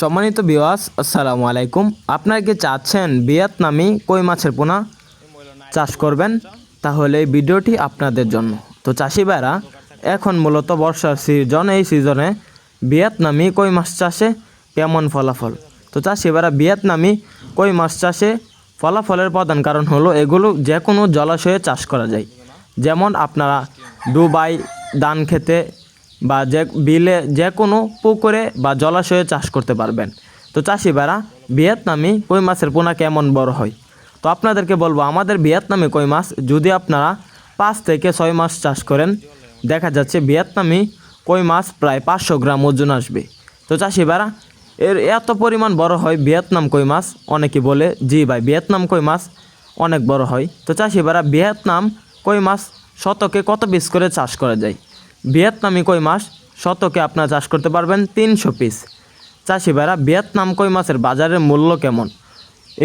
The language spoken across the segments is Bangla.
সম্মানিত বিওয়াস আসসালামু আলাইকুম। আপনারা কি চাচ্ছেন ভিয়েতনামি কই মাছের পোনা চাষ করবেন? তাহলে এই ভিডিওটি আপনাদের জন্য। তো চাষি ভাইরা, এখন মূলত বর্ষার সিজন এই সিজনে ভিয়েতনামি কই মাছ চাষে কেমন ফলাফল? তো চাষি ভাইরা, ভিয়েতনামি কই মাছ চাষে ফলাফলের প্রধান কারণ হলো এগুলো যে কোনো জলাশয়ে চাষ করা যায়। যেমন আপনারা দুবাই ধান খেতে বা যে বিলে যে কোনো পুকুরে বা জলাশয়ে চাষ করতে পারবেন। তো চাষি ভাইরা ভিয়েতনামি কই মাছের পোনা কেমন বড় হয়? তো আপনাদেরকে বলব, আমাদের ভিয়েতনামি কই মাছ যদি আপনারা পাঁচ থেকে ছয় মাস চাষ করেন, দেখা যাচ্ছে ভিয়েতনামি কই মাছ প্রায় পাঁচশো গ্রাম ওজন আসবে। তো চাষি ভাইরা এর এত পরিমাণ বড় হয় ভিয়েতনাম কই মাছ, অনেকে বলে, জি ভাই, ভিয়েতনাম কই মাছ অনেক বড় হয়। তো চাষি ভাইরা ভিয়েতনাম কই মাছ শতকে কত পিস করে চাষ করা যায়? ভিয়েতনামি কই মাছ? শতকে আপনারা চাষ করতে পারবেন তিনশো পিস চাষি ভাইরা, ভিয়েতনাম কই মাছের বাজারের মূল্য কেমন?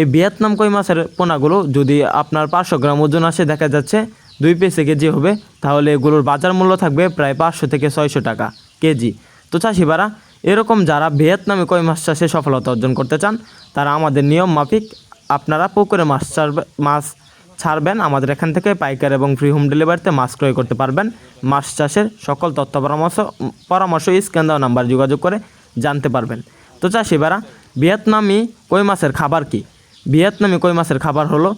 এই ভিয়েতনাম কই মাছের পোনাগুলো যদি আপনার পাঁচশো গ্রাম ওজন আসে, দেখা যাচ্ছে দুই পিসে কেজি হবে। তাহলে এগুলোর বাজার মূল্য থাকবে প্রায় পাঁচশো থেকে ছয়শো টাকা কেজি। তো চাষি ভাইরা, এরকম যারা ভিয়েতনামি কই মাছ চাষে সফলতা অর্জন করতে চান, তারা আমাদের নিয়ম মাফিক আপনারা পুকুরে মাছ মাছ ছাড়বেন। আমাদের এখান থেকে পাইকার এবং ফ্রি হোম ডেলিভারিতে মাছ ক্রয় করতে পারবেন। মাছ চাষের সকল তথ্য, পরামর্শ পরামর্শ স্ক্যান দেওয়া নাম্বার যোগাযোগ করে জানতে পারবেন। তো চাষি ভাইরা, ভিয়েতনামি কই মাছের খাবার কি? ভিয়েতনামি কই মাছের খাবার হলো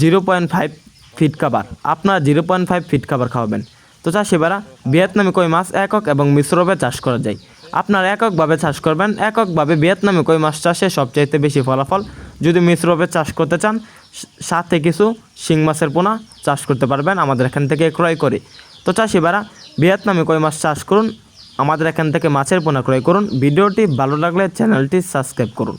জিরো পয়েন্ট ফাইভ ফিট খাবার। আপনারা জিরো পয়েন্ট ফাইভ ফিট খাবার খাওয়াবেন। তো চাষি ভাইরা, ভিয়েতনামি কই মাছ একক এবং মিশ্রভাবে চাষ করা যায়। আপনারা এককভাবে চাষ করবেন, এককভাবে ভিয়েতনামি কই মাছ চাষে সবচাইতে বেশি ফলাফল। যদি মিশ্রভাবে চাষ করতে চান সাথে কিছু শিং মাছের পোনা চাষ করতে পারবেন আমাদের এখান থেকে ক্রয় করে। তো চাষি ভিয়েতনামে কয় মাছ চাষ করুন, আমাদের এখান থেকে মাছের পোনা ক্রয় করুন। ভিডিওটি ভালো লাগলে চ্যানেলটি সাবস্ক্রাইব করুন।